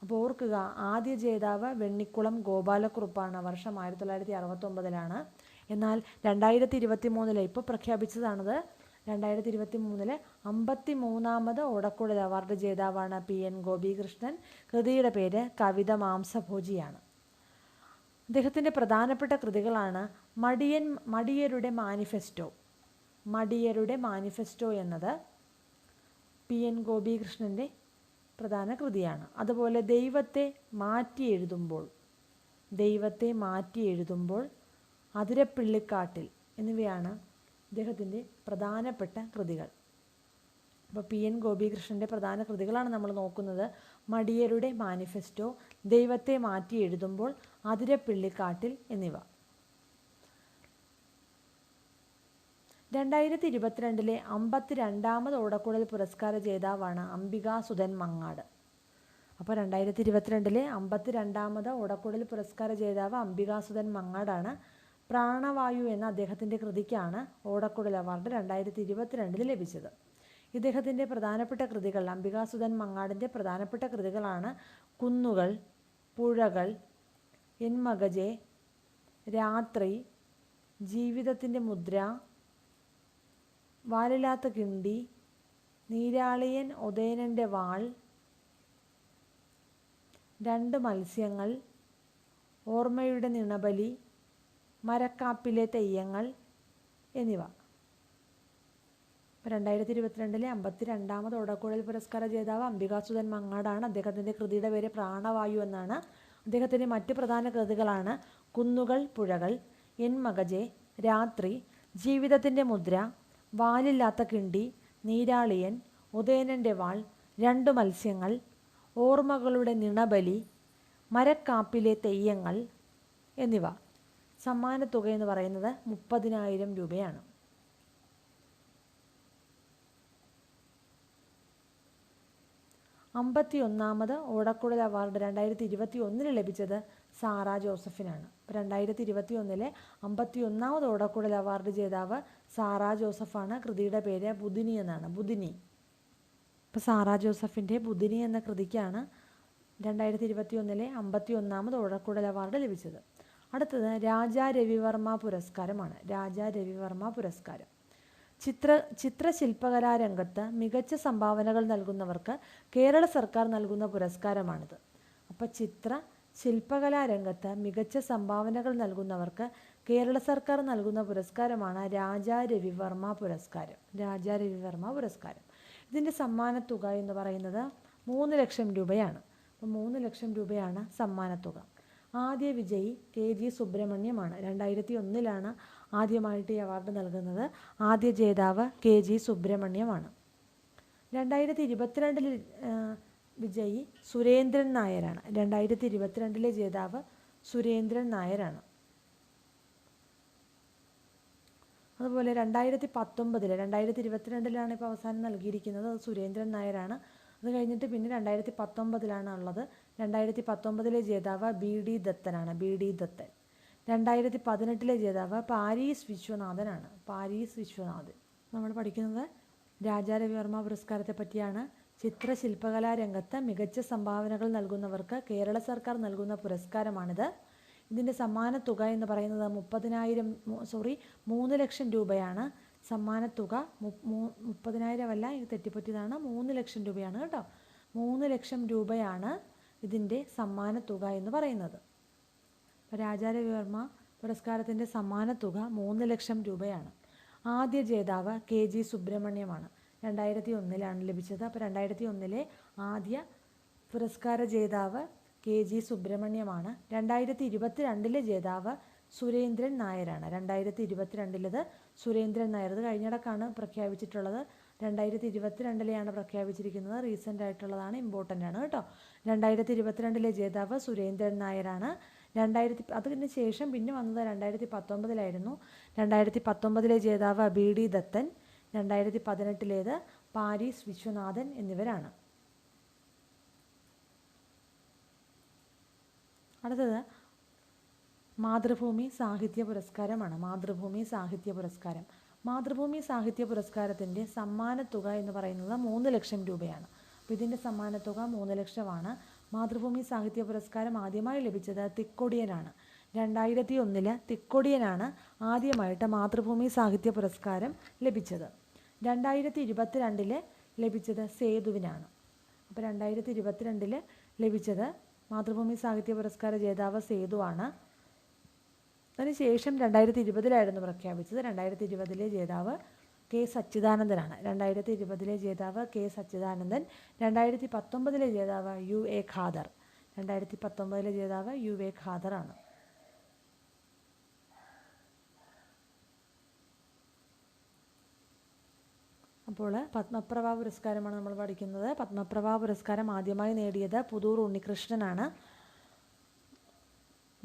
അപ്പോൾ ഓർക്കുക ആദ്യ ജേതാവ് വെണ്ണിക്കുളം ഗോപാലക്കുറുപ്പാണ് വർഷം ആയിരത്തി തൊള്ളായിരത്തി അറുപത്തൊമ്പതിലാണ്. എന്നാൽ രണ്ടായിരത്തി ഇരുപത്തി മൂന്നിലെ ഇപ്പോൾ പ്രഖ്യാപിച്ചതാണത് രണ്ടായിരത്തി ഇരുപത്തി മൂന്നിലെ അമ്പത്തി മൂന്നാമത് ഓടക്കുഴൽ അവാർഡ് ജേതാവാണ് പി എൻ ഗോപികൃഷ്ണൻ. കൃതിയുടെ പേര് കവിത മാംസഭോജിയാണ്. അദ്ദേഹത്തിന്റെ പ്രധാനപ്പെട്ട കൃതികളാണ് മടിയൻ മടിയരുടെ മാനിഫെസ്റ്റോ. മടിയരുടെ മാനിഫെസ്റ്റോ എന്നത് പി എൻ ഗോപികൃഷ്ണന്റെ പ്രധാന കൃതിയാണ്. അതുപോലെ ദൈവത്തെ മാറ്റി എഴുതുമ്പോൾ ദൈവത്തെ മാറ്റി എഴുതുമ്പോൾ അതിരപ്പിള്ളിക്കാട്ടിൽ എന്നിവയാണ് അദ്ദേഹത്തിന്റെ പ്രധാനപ്പെട്ട കൃതികൾ. അപ്പോൾ പി എൻ ഗോപികൃഷ്ണന്റെ പ്രധാന കൃതികളാണ് നമ്മൾ നോക്കുന്നത്. മടിയരുടെ മാനിഫെസ്റ്റോ ദൈവത്തെ മാറ്റി എഴുതുമ്പോൾ അതിരപ്പിള്ളിക്കാട്ടിൽ എന്നിവ. രണ്ടായിരത്തി ഇരുപത്തിരണ്ടിലെ അമ്പത്തി രണ്ടാമത് ഓടക്കുഴൽ പുരസ്കാര ജേതാവാണ് അംബിക സുധൻ മങ്ങാട്. അപ്പോൾ രണ്ടായിരത്തി ഇരുപത്തിരണ്ടിലെ അമ്പത്തി രണ്ടാമത് ഓടക്കുഴൽ പുരസ്കാര ജേതാവ് അംബികാസുധൻ മങ്ങാടാണ്. പ്രാണവായു എന്ന അദ്ദേഹത്തിന്റെ കൃതിക്കാണ് ഓടക്കുഴൽ അവാർഡ് രണ്ടായിരത്തി ഇരുപത്തിരണ്ടിൽ ലഭിച്ചത്. ഇദ്ദേഹത്തിന്റെ പ്രധാനപ്പെട്ട കൃതികൾ അംബികാസുധൻ മങ്ങാടിന്റെ പ്രധാനപ്പെട്ട കൃതികളാണ് കുന്നുകൾ പുഴകൾ എൻ മകജെ രാത്രി ജീവിതത്തിന്റെ മുദ്ര വാലില്ലാത്ത കിണ്ടി നീരാളിയൻ ഒതേനന്റെ വാൾ രണ്ട് മത്സ്യങ്ങൾ ഓർമ്മയുടെ നിണബലി മരക്കാപ്പിലെ തെയ്യങ്ങൾ എന്നിവ. രണ്ടായിരത്തി ഇരുപത്തിരണ്ടിലെ അമ്പത്തി രണ്ടാമത് ഓടക്കുഴൽ പുരസ്കാര ജേതാവ് അംബികാസുധൻ മങ്ങാടാണ് അദ്ദേഹത്തിന്റെ കൃതിയുടെ പേര് പ്രാണവായു എന്നാണ്. അദ്ദേഹത്തിന്റെ മറ്റ് പ്രധാന കൃതികളാണ് കുന്നുകൾ പുഴകൾ എൻ മകജെ രാത്രി ജീവിതത്തിന്റെ മുദ്ര വാലില്ലാത്ത കിണ്ടി നീരാളിയൻ ഉദയനന്റെ വാൾ രണ്ടു മത്സ്യങ്ങൾ ഓർമ്മകളുടെ നിണബലി മരക്കാപ്പിലെ തെയ്യങ്ങൾ എന്നിവ. സമ്മാനത്തുക എന്ന് പറയുന്നത് മുപ്പതിനായിരം രൂപയാണ്. അമ്പത്തി ഒന്നാമത് ഓടക്കുഴൽ അവാർഡ് രണ്ടായിരത്തി ഇരുപത്തി ഒന്നിന് ലഭിച്ചത് സാറ ജോസഫിനാണ്. രണ്ടായിരത്തി ഇരുപത്തി ഒന്നിലെ അമ്പത്തി ഒന്നാമത് ഓടക്കുഴൽ അവാർഡ് ജേതാവ് സാറ ജോസഫാണ്. കൃതിയുടെ പേര് ബുദിനി എന്നാണ്. ബുദിനി ഇപ്പോൾ സാറ ജോസഫിന്റെ ബുദിനി എന്ന കൃതിക്കാണ് രണ്ടായിരത്തി ഇരുപത്തി ഒന്നിലെ അമ്പത്തി ഒന്നാമത് ഓടക്കുഴൽ അവാർഡ് ലഭിച്ചത്. അടുത്തത് രാജാ രവിവർമ്മ പുരസ്കാരമാണ്. രാജാ രവിവർമ്മ പുരസ്കാരം. ചിത്ര ചിത്രശില്പകലാ രംഗത്ത് മികച്ച സംഭാവനകൾ നൽകുന്നവർക്ക് കേരള സർക്കാർ നൽകുന്ന പുരസ്കാരമാണിത്. അപ്പോൾ ചിത്ര ശില്പകലാ രംഗത്ത് മികച്ച സംഭാവനകൾ നൽകുന്നവർക്ക് കേരള സർക്കാർ നൽകുന്ന പുരസ്കാരമാണ് രാജാ രവിവർമ്മ പുരസ്കാരം. രാജാ രവിവർമ്മ പുരസ്കാരം. ഇതിന്റെ സമ്മാനത്തുക എന്ന് പറയുന്നത് മൂന്ന് ലക്ഷം രൂപയാണ്. അപ്പോൾ മൂന്ന് ലക്ഷം രൂപയാണ് സമ്മാനത്തുക. ആദ്യ വിജയി കെ ജി സുബ്രഹ്മണ്യമാണ്. രണ്ടായിരത്തി ഒന്നിലാണ് ആദ്യമായിട്ട് ഈ അവാർഡ് നൽകുന്നത്. ആദ്യ ജേതാവ് കെ ജി സുബ്രഹ്മണ്യമാണ്. രണ്ടായിരത്തി ഇരുപത്തിരണ്ടിൽ വിജയി സുരേന്ദ്രൻ നായരാണ്. രണ്ടായിരത്തി ഇരുപത്തിരണ്ടിലെ ജേതാവ് സുരേന്ദ്രൻ നായരാണ്. അതുപോലെ രണ്ടായിരത്തി പത്തൊമ്പതിൽ രണ്ടായിരത്തി ഇരുപത്തിരണ്ടിലാണ് ഇപ്പോൾ അവസാനം നൽകിയിരിക്കുന്നത് അത് സുരേന്ദ്രൻ നായരാണ്. അത് കഴിഞ്ഞിട്ട് പിന്നെ രണ്ടായിരത്തി പത്തൊമ്പതിലാണ് ഉള്ളത് രണ്ടായിരത്തി പത്തൊമ്പതിലെ ജേതാവ് ബി ഡി ദത്തനാണ് ബി ഡി ദത്തൻ. രണ്ടായിരത്തി പതിനെട്ടിലെ ജേതാവ് പാരീസ് വിശ്വനാഥനാണ് പാരീസ് വിശ്വനാഥൻ. നമ്മൾ പഠിക്കുന്നത് രാജാ രവിവർമ്മ പുരസ്കാരത്തെ പറ്റിയാണ്. ചിത്രശില്പകലാ രംഗത്ത് മികച്ച സംഭാവനകൾ നൽകുന്നവർക്ക് കേരള സർക്കാർ നൽകുന്ന പുരസ്കാരമാണിത്. ഇതിന്റെ സമ്മാനത്തുക എന്ന് പറയുന്നത് മുപ്പതിനായിരം സോറി മൂന്ന് ലക്ഷം രൂപയാണ്. സമ്മാനത്തുക മുപ്പതിനായിരം അല്ല ഇത് തെറ്റിപ്പറ്റിയതാണ്. മൂന്ന് ലക്ഷം രൂപയാണ് കേട്ടോ. മൂന്ന് ലക്ഷം രൂപയാണ് ഇതിന്റെ തുക എന്ന് പറയുന്നത്. രാജാരവിവർമ്മ പുരസ്കാരത്തിന്റെ തുക മൂന്ന് ലക്ഷം രൂപയാണ്. ആദ്യ ജേതാവ് കെ ജി സുബ്രഹ്മണ്യമാണ്. രണ്ടായിരത്തി ഒന്നിലാണ് ലഭിച്ചത്. അപ്പോൾ രണ്ടായിരത്തി ഒന്നിലെ ആദ്യ പുരസ്കാര ജേതാവ് കെ ജി സുബ്രഹ്മണ്യമാണ്. രണ്ടായിരത്തി ഇരുപത്തി രണ്ടിലെ ജേതാവ് സുരേന്ദ്രൻ നായരാണ്. രണ്ടായിരത്തി ഇരുപത്തിരണ്ടിലത് സുരേന്ദ്രൻ നായർ. ഇത് കഴിഞ്ഞിടക്കാണ് പ്രഖ്യാപിച്ചിട്ടുള്ളത്. രണ്ടായിരത്തി ഇരുപത്തിരണ്ടിലെയാണ് പ്രഖ്യാപിച്ചിരിക്കുന്നത്. റീസെന്റ് ആയിട്ടുള്ളതാണ് ഇമ്പോർട്ടന്റ് ആണ് കേട്ടോ. രണ്ടായിരത്തി ഇരുപത്തിരണ്ടിലെ ജേതാവ് സുരേന്ദ്രൻ നായരാണ്. രണ്ടായിരത്തി അതിന് ശേഷം പിന്നെ വന്നത് രണ്ടായിരത്തി പത്തൊമ്പതിലായിരുന്നു രണ്ടായിരത്തി പത്തൊമ്പതിലെ ജേതാവ് ബി ഡി ദത്തൻ. രണ്ടായിരത്തി പതിനെട്ടിലേത് പാരീസ് വിശ്വനാഥൻ എന്നിവരാണ്. അടുത്തത് മാതൃഭൂമി സാഹിത്യ പുരസ്കാരമാണ്. മാതൃഭൂമി സാഹിത്യ പുരസ്കാരം. മാതൃഭൂമി സാഹിത്യ പുരസ്കാരത്തിന്റെ സമ്മാനത്തുക എന്ന് പറയുന്നത് മൂന്ന് ലക്ഷം രൂപയാണ്. അപ്പോൾ ഇതിന്റെ സമ്മാനത്തുക മൂന്ന് ലക്ഷമാണ്. മാതൃഭൂമി സാഹിത്യ പുരസ്കാരം ആദ്യമായി ലഭിച്ചത് തിക്കൊടിയനാണ്. രണ്ടായിരത്തി ഒന്നിൽ തിക്കൊടിയനാണ് ആദ്യമായിട്ട് മാതൃഭൂമി സാഹിത്യ പുരസ്കാരം ലഭിച്ചത്. രണ്ടായിരത്തി ഇരുപത്തിരണ്ടിൽ ലഭിച്ചത് സേതുവിനാണ്. അപ്പോൾ രണ്ടായിരത്തി ഇരുപത്തിരണ്ടിൽ ലഭിച്ചത് മാതൃഭൂമി സാഹിത്യ പുരസ്കാര ജേതാവ് സേതുവാണ്. അതിനുശേഷം രണ്ടായിരത്തി ഇരുപതിലായിരുന്നു പ്രഖ്യാപിച്ചത്. രണ്ടായിരത്തി ഇരുപതിലെ ജേതാവ് കെ സച്ചിദാനന്ദനാണ്. രണ്ടായിരത്തി ഇരുപതിലെ ജേതാവ് കെ സച്ചിദാനന്ദൻ. രണ്ടായിരത്തി പത്തൊമ്പതിലെ ജേതാവ് യു എ ഖാദർ. രണ്ടായിരത്തി പത്തൊമ്പതിലെ ജേതാവ് യു എ ഖാദറാണ്. അപ്പോൾ പത്മപ്രഭ പുരസ്കാരമാണ് നമ്മൾ പഠിക്കുന്നത്. പത്മപ്രഭ പുരസ്കാരം ആദ്യമായി നേടിയത് പുതൂർ ഉണ്ണികൃഷ്ണനാണ്.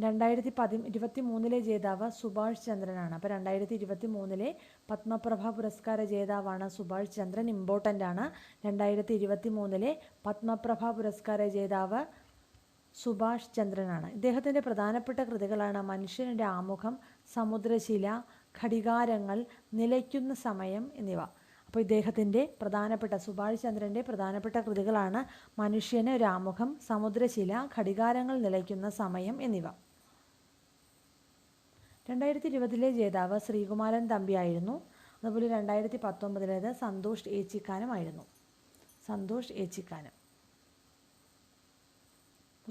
രണ്ടായിരത്തി പതി ഇരുപത്തി മൂന്നിലെ ജേതാവ് സുഭാഷ് ചന്ദ്രനാണ്. അപ്പോൾ രണ്ടായിരത്തി ഇരുപത്തി മൂന്നിലെ പത്മപ്രഭ പുരസ്കാര ജേതാവാണ് സുഭാഷ് ചന്ദ്രൻ. ഇമ്പോർട്ടന്റ് ആണ്. രണ്ടായിരത്തി ഇരുപത്തി മൂന്നിലെ പത്മപ്രഭ പുരസ്കാര ജേതാവ് സുഭാഷ് ചന്ദ്രനാണ്. ഇദ്ദേഹത്തിന്റെ പ്രധാനപ്പെട്ട കൃതികളാണ് മനുഷ്യന്റെ ആമുഖം സമുദ്രശില ഘടികാരങ്ങൾ നിലയ്ക്കുന്ന സമയം എന്നിവ. അപ്പോൾ ഇദ്ദേഹത്തിന്റെ പ്രധാനപ്പെട്ട സുഭാഷ് ചന്ദ്രന്റെ പ്രധാനപ്പെട്ട കൃതികളാണ് മനുഷ്യന് ഒരാമുഖം സമുദ്രശില ഘടികാരങ്ങൾ നിലയ്ക്കുന്ന സമയം എന്നിവ. രണ്ടായിരത്തി ഇരുപതിലെ ജേതാവ് ശ്രീകുമാരൻ തമ്പിയായിരുന്നു. അതുപോലെ രണ്ടായിരത്തി പത്തൊമ്പതിലേത് സന്തോഷ് ഏച്ചിക്കാനുമായിരുന്നു. സന്തോഷ് ഏച്ചിക്കാനം.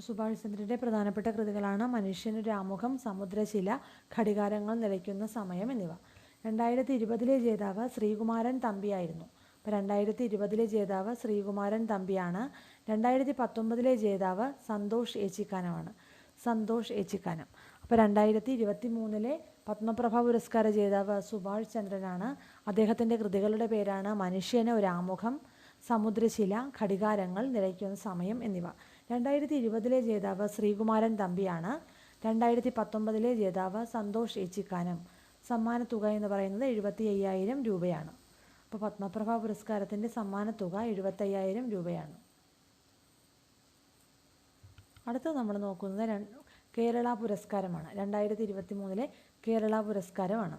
സുഭാഷ് ചന്ദ്രന്റെ പ്രധാനപ്പെട്ട കൃതികളാണ് മനുഷ്യനൊരു ആമുഖം സമുദ്രശില ഘടികാരങ്ങൾ നിലയ്ക്കുന്ന സമയം എന്നിവ. രണ്ടായിരത്തി ഇരുപതിലെ ജേതാവ് ശ്രീകുമാരൻ തമ്പിയായിരുന്നു. അപ്പോൾ രണ്ടായിരത്തി ഇരുപതിലെ ജേതാവ് ശ്രീകുമാരൻ തമ്പിയാണ്. രണ്ടായിരത്തി പത്തൊമ്പതിലെ ജേതാവ് സന്തോഷ് ഏച്ചിക്കാനമാണ്. സന്തോഷ് ഏച്ചിക്കാനം. അപ്പോൾ രണ്ടായിരത്തി ഇരുപത്തി മൂന്നിലെ പത്മപ്രഭ പുരസ്കാര ജേതാവ് സുഭാഷ് ചന്ദ്രനാണ്. അദ്ദേഹത്തിന്റെ കൃതികളുടെ പേരാണ് മനുഷ്യന് ഒരു ആമുഖം സമുദ്രശില ഘടികാരങ്ങൾ നിലയ്ക്കുന്ന സമയം എന്നിവ. രണ്ടായിരത്തി ഇരുപതിലെ ജേതാവ് ശ്രീകുമാരൻ തമ്പിയാണ്. രണ്ടായിരത്തി പത്തൊമ്പതിലെ ജേതാവ് സന്തോഷ് ഏച്ചിക്കാനം. സമ്മാനത്തുക എന്ന് പറയുന്നത് എഴുപത്തി അയ്യായിരം രൂപയാണ്. അപ്പോൾ പത്മപ്രഭ പുരസ്കാരത്തിന്റെ സമ്മാനത്തുക എഴുപത്തയ്യായിരം രൂപയാണ്. അടുത്ത നമ്മൾ നോക്കുന്നത് കേരള പുരസ്കാരമാണ്. രണ്ടായിരത്തി ഇരുപത്തി മൂന്നിലെ കേരള പുരസ്കാരമാണ്.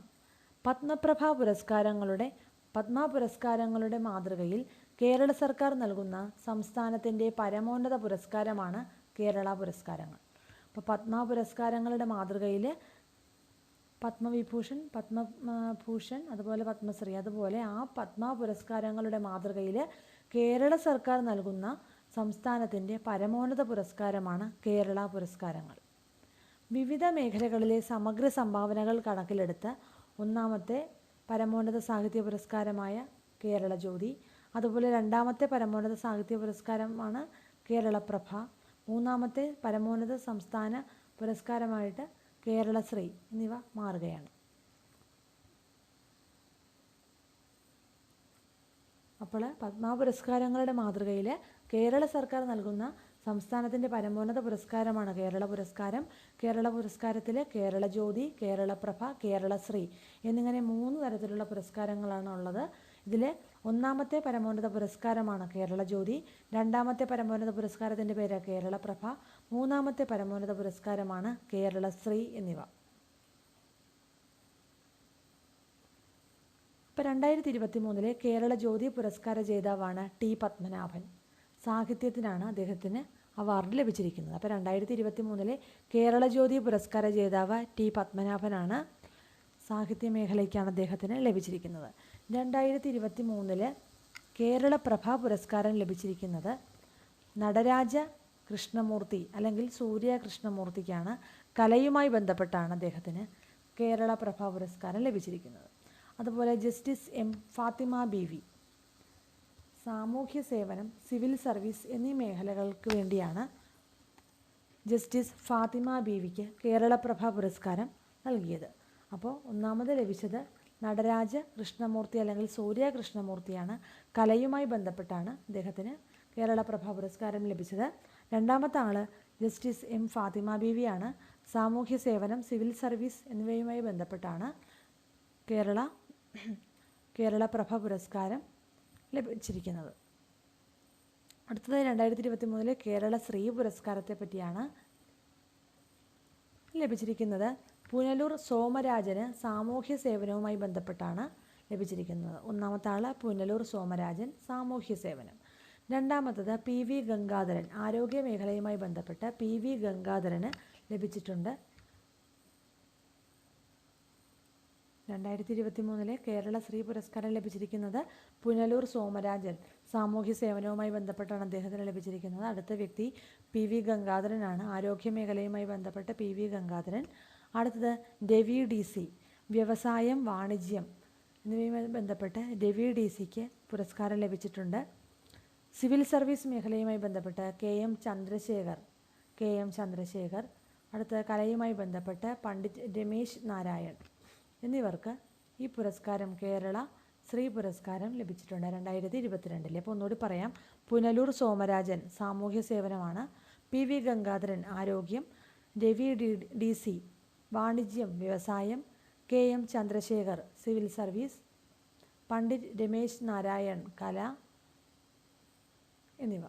പത്മപ്രഭ പുരസ്കാരങ്ങളുടെ പത്മ പുരസ്കാരങ്ങളുടെ മാതൃകയിൽ കേരള സർക്കാർ നൽകുന്ന സംസ്ഥാനത്തിന്റെ പരമോന്നത പുരസ്കാരമാണ് കേരള പുരസ്കാരങ്ങൾ. അപ്പോൾ പത്മ പുരസ്കാരങ്ങളുടെ മാതൃകയിൽ പത്മവിഭൂഷൺ പത്മഭൂഷൺ അതുപോലെ പത്മശ്രീ അതുപോലെ ആ പത്മ പുരസ്കാരങ്ങളുടെ മാതൃകയിൽ കേരള സർക്കാർ നൽകുന്ന സംസ്ഥാനത്തിന്റെ പരമോന്നത പുരസ്കാരമാണ് കേരള പുരസ്കാരങ്ങൾ. വിവിധ മേഖലകളിലെ സമഗ്ര സംഭാവനകൾ കണക്കിലെടുത്ത് ഒന്നാമത്തെ പരമോന്നത സാഹിത്യ പുരസ്കാരമായ കേരള ജ്യോതി അതുപോലെ രണ്ടാമത്തെ പരമോന്നത സാഹിത്യ പുരസ്കാരമാണ് കേരളപ്രഭ മൂന്നാമത്തെ പരമോന്നത സംസ്ഥാന പുരസ്കാരമായിട്ട് കേരളശ്രീ എന്നിവ മാറുകയാണ്. അപ്പോൾ പത്മ പുരസ്കാരങ്ങളുടെ മാതൃകയിൽ കേരള സർക്കാർ നൽകുന്ന സംസ്ഥാനത്തിന്റെ പരമോന്നത പുരസ്കാരമാണ് കേരള പുരസ്കാരം. കേരള പുരസ്കാരത്തിൽ കേരള ജ്യോതി കേരളപ്രഭ കേരളശ്രീ എന്നിങ്ങനെ മൂന്ന് തരത്തിലുള്ള പുരസ്കാരങ്ങളാണ് ഉള്ളത്. ഇതിൽ ഒന്നാമത്തെ പരമോന്നത പുരസ്കാരമാണ് കേരള ജ്യോതി രണ്ടാമത്തെ പരമോന്നത പുരസ്കാരത്തിന്റെ പേര് കേരളപ്രഭ മൂന്നാമത്തെ പരമോന്നത പുരസ്കാരമാണ് കേരളശ്രീ എന്നിവ. ഇപ്പോൾ രണ്ടായിരത്തി ഇരുപത്തി മൂന്നിലെ കേരള ജ്യോതി പുരസ്കാര ജേതാവാണ് ടി പത്മനാഭൻ. സാഹിത്യത്തിനാണ് അദ്ദേഹത്തിന് അവാർഡ് ലഭിച്ചിരിക്കുന്നത്. അപ്പോൾ രണ്ടായിരത്തി ഇരുപത്തി മൂന്നിലെ കേരള ജ്യോതി പുരസ്കാര ജേതാവ് ടി പത്മനാഭനാണ് സാഹിത്യ മേഖലയ്ക്കാണ് അദ്ദേഹത്തിന് ലഭിച്ചിരിക്കുന്നത്. രണ്ടായിരത്തി ഇരുപത്തി മൂന്നിൽ കേരള പ്രഭ പുരസ്കാരം ലഭിച്ചിരിക്കുന്നത് നടരാജ കൃഷ്ണമൂർത്തി അല്ലെങ്കിൽ സൂര്യ കൃഷ്ണമൂർത്തിക്കാണ്. കലയുമായി ബന്ധപ്പെട്ടാണ് അദ്ദേഹത്തിന് കേരള പ്രഭ പുരസ്കാരം ലഭിച്ചിരിക്കുന്നത്. അതുപോലെ justice M Fathima Beevi സാമൂഹ്യ സേവനം സിവിൽ സർവീസ് എന്നീ മേഖലകൾക്ക് വേണ്ടിയാണ് ജസ്റ്റിസ് ഫാത്തിമ ബീവിക്ക് കേരളപ്രഭ പുരസ്കാരം നൽകിയത്. അപ്പോൾ ഒന്നാമത് ലഭിച്ചത് നടരാജ കൃഷ്ണമൂർത്തി അല്ലെങ്കിൽ സൂര്യ കൃഷ്ണമൂർത്തിയാണ്. കലയുമായി ബന്ധപ്പെട്ടാണ് അദ്ദേഹത്തിന് കേരളപ്രഭ പുരസ്കാരം ലഭിച്ചത്. രണ്ടാമത്തെ ആൾ ജസ്റ്റിസ് എം ഫാത്തിമ ബീവിയാണ്. സാമൂഹ്യ സേവനം സിവിൽ സർവീസ് എന്നിവയുമായി ബന്ധപ്പെട്ടാണ് കേരള കേരളപ്രഭ പുരസ്കാരം ലഭിച്ചിരിക്കുന്നത്. അടുത്തത് രണ്ടായിരത്തി ഇരുപത്തി മൂന്നിലെ കേരള ശ്രീ പുരസ്കാരത്തെ പറ്റിയാണ് ലഭിച്ചിരിക്കുന്നത്. പുനലൂർ സോമരാജന് സാമൂഹ്യ സേവനവുമായി ബന്ധപ്പെട്ടാണ് ലഭിച്ചിരിക്കുന്നത്. ഒന്നാമത്തെ ആൾ പുനലൂർ സോമരാജൻ സാമൂഹ്യ സേവനം. രണ്ടാമത്തത് പി വി ഗംഗാധരൻ ആരോഗ്യ മേഖലയുമായി ബന്ധപ്പെട്ട് പി വി ഗംഗാധരന് ലഭിച്ചിട്ടുണ്ട്. രണ്ടായിരത്തി ഇരുപത്തി മൂന്നിലെ കേരള ശ്രീ പുരസ്കാരം ലഭിച്ചിരിക്കുന്നത് പുനലൂർ സോമരാജൻ. സാമൂഹ്യ സേവനവുമായി ബന്ധപ്പെട്ടാണ് അദ്ദേഹത്തിന് ലഭിച്ചിരിക്കുന്നത്. അടുത്ത വ്യക്തി പി വി ഗംഗാധരനാണ്. ആരോഗ്യ മേഖലയുമായി ബന്ധപ്പെട്ട പി വി ഗംഗാധരൻ. അടുത്തത് രവി ഡി സി വ്യവസായം വാണിജ്യം എന്നിവയുമായി ബന്ധപ്പെട്ട് രവി ഡി സിക്ക് പുരസ്കാരം ലഭിച്ചിട്ടുണ്ട്. സിവിൽ സർവീസ് മേഖലയുമായി ബന്ധപ്പെട്ട് K M Chandrasekhar K M Chandrasekhar. അടുത്ത കലയുമായി ബന്ധപ്പെട്ട് പണ്ഡിറ്റ് രമേശ് നാരായൺ. എന്നിവർക്ക് ഈ പുരസ്കാരം കേരള ശ്രീ പുരസ്കാരം ലഭിച്ചിട്ടുണ്ട് രണ്ടായിരത്തി ഇരുപത്തിരണ്ടിൽ അപ്പോൾ ഒന്നുകൂടി പറയാം. പുനലൂർ സോമരാജൻ സാമൂഹ്യ സേവനമാണ്. പി വി ഗംഗാധരൻ ആരോഗ്യം. രവി ഡി ഡി സി വാണിജ്യം വ്യവസായം. K M Chandrasekhar civil service. Pandit Ramesh Narayan കല എന്നിവ.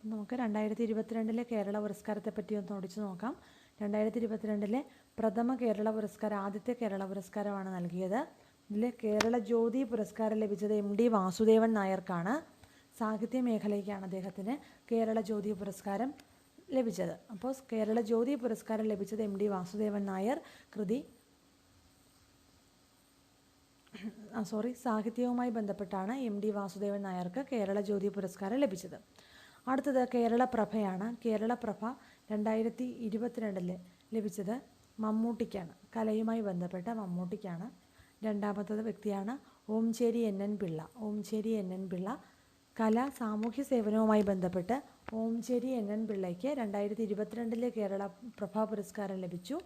നമുക്ക് രണ്ടായിരത്തി ഇരുപത്തിരണ്ടിലെ കേരള പുരസ്കാരത്തെ പറ്റി ഒന്ന് ഓടിച്ചു നോക്കാം. രണ്ടായിരത്തി ഇരുപത്തിരണ്ടിലെ പ്രഥമ കേരള പുരസ്കാരം ആദ്യത്തെ കേരള പുരസ്കാരമാണ് നൽകിയത്. ഇതിൽ കേരള ജ്യോതി പുരസ്കാരം ലഭിച്ചത് എം ഡി വാസുദേവൻ നായർക്കാണ്. സാഹിത്യ മേഖലയ്ക്കാണ് അദ്ദേഹത്തിന് കേരള ജ്യോതി പുരസ്കാരം ലഭിച്ചത്. അപ്പോൾ കേരള ജ്യോതി പുരസ്കാരം ലഭിച്ചത് എം ഡി വാസുദേവൻ നായർ കൃതി. സോറി സാഹിത്യവുമായി ബന്ധപ്പെട്ടാണ് എം ഡി വാസുദേവൻ നായർക്ക് കേരള ജ്യോതി പുരസ്കാരം ലഭിച്ചത്. അടുത്തത് കേരള പ്രഭയാണ്. കേരള പ്രഭ രണ്ടായിരത്തി ഇരുപത്തിരണ്ടിൽ ലഭിച്ചത് മമ്മൂട്ടിക്കാണ്. കലയുമായി ബന്ധപ്പെട്ട മമ്മൂട്ടിക്കാണ്. രണ്ടാമത്തത് വ്യക്തിയാണ് Omchery N N Pillai. Omchery N N Pillai കല സാമൂഹ്യ സേവനവുമായി ബന്ധപ്പെട്ട് ഓംചേരി എൻ എൻ പിള്ളയ്ക്ക് രണ്ടായിരത്തി ഇരുപത്തിരണ്ടിലെ കേരള പ്രഭാ പുരസ്കാരം ലഭിച്ചു.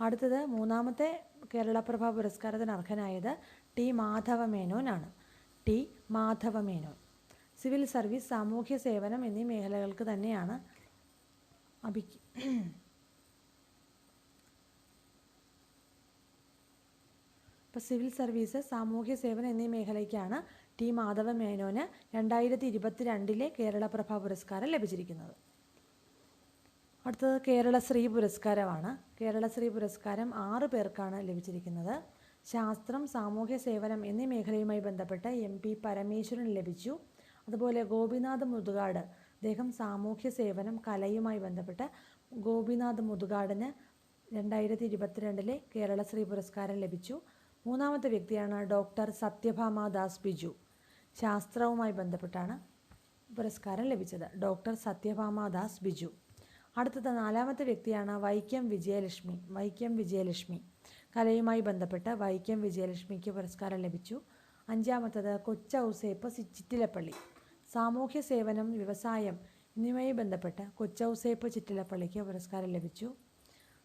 അടുത്തത് മൂന്നാമത്തെ കേരള പ്രഭാ പുരസ്കാരത്തിന് അർഹനായത് T Madhava മേനോനാണ് T Madhava Menon civil service സാമൂഹ്യ സേവനം എന്നീ മേഖലകൾക്ക് തന്നെയാണ് അഭിക്ക് ഇപ്പോൾ സിവിൽ സർവീസ് സാമൂഹ്യ സേവനം എന്നീ മേഖലയ്ക്കാണ് ടി മാധവ മേനോന് രണ്ടായിരത്തി രണ്ടിലെ കേരളപ്രഭ പുരസ്കാരം ലഭിച്ചിരിക്കുന്നത്. അടുത്തത് കേരള കേരളശ്രീ പുരസ്കാരമാണ്. കേരള കേരളശ്രീ പുരസ്കാരം ആറ് പേർക്കാണ് ലഭിച്ചിരിക്കുന്നത്. ശാസ്ത്രം സാമൂഹ്യ സേവനം എന്നീ മേഖലയുമായി ബന്ധപ്പെട്ട് എം പി പരമേശ്വരൻ ലഭിച്ചു. അതുപോലെ ഗോപിനാഥ് മുതുകാട് അദ്ദേഹം സാമൂഹ്യ സേവനം കലയുമായി ബന്ധപ്പെട്ട് ഗോപിനാഥ് മുതുകാടിന് രണ്ടായിരത്തി ഇരുപത്തിരണ്ടിലെ കേരളശ്രീ പുരസ്കാരം ലഭിച്ചു. മൂന്നാമത്തെ വ്യക്തിയാണ് ഡോക്ടർ സത്യഭാമ ദാസ് ബിജു. ശാസ്ത്രവുമായി ബന്ധപ്പെട്ടാണ് പുരസ്കാരം ലഭിച്ചത്. ഡോക്ടർ സത്യഭാമ ദാസ് ബിജു. അടുത്തത് നാലാമത്തെ വ്യക്തിയാണ് വൈക്കം വിജയലക്ഷ്മി. വൈക്കം വിജയലക്ഷ്മി. കലയുമായി ബന്ധപ്പെട്ട് വൈക്കം വിജയലക്ഷ്മിക്ക് പുരസ്കാരം ലഭിച്ചു. അഞ്ചാമത്തത് കൊച്ചൗസേപ്പ് ഔസേപ്പ് ചിറ്റിലപ്പള്ളി. സാമൂഹ്യ സേവനം വ്യവസായം എന്നിവയുമായി ബന്ധപ്പെട്ട് കൊച്ചൗസേപ്പ് ചിറ്റിലപ്പള്ളിക്ക് പുരസ്കാരം ലഭിച്ചു.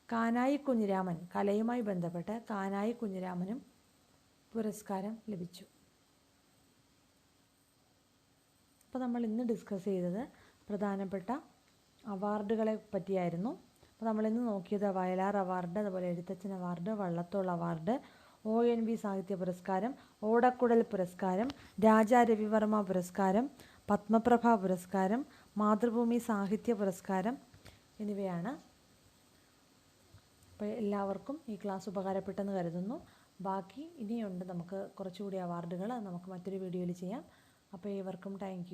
കാനായി കുഞ്ഞിരാമൻ കലയുമായി ബന്ധപ്പെട്ട് കാനായി കുഞ്ഞിരാമനും പുരസ്കാരം ലഭിച്ചു. അപ്പോൾ നമ്മൾ ഇന്ന് ഡിസ്കസ് ചെയ്തത് പ്രധാനപ്പെട്ട അവാർഡുകളെ പറ്റിയായിരുന്നു. അപ്പോൾ നമ്മളിന്ന് നോക്കിയത് വയലാർ അവാർഡ് അതുപോലെ Ezhuthachan award Vallathol award O N V സാഹിത്യ പുരസ്കാരം ഓടക്കുടൽ പുരസ്കാരം രാജാ രവിവർമ്മ പുരസ്കാരം പത്മപ്രഭ പുരസ്കാരം മാതൃഭൂമി സാഹിത്യ പുരസ്കാരം എന്നിവയാണ് അപ്പോൾ എല്ലാവർക്കും ഈ ക്ലാസ് ഉപകാരപ്പെട്ടെന്ന് കരുതുന്നു. ബാക്കി ഇനിയുണ്ട് നമുക്ക് കുറച്ചുകൂടി അവാർഡുകൾ. നമുക്ക് മറ്റൊരു വീഡിയോയിൽ ചെയ്യാം. അപ്പോൾ ഏവർക്കും താങ്ക്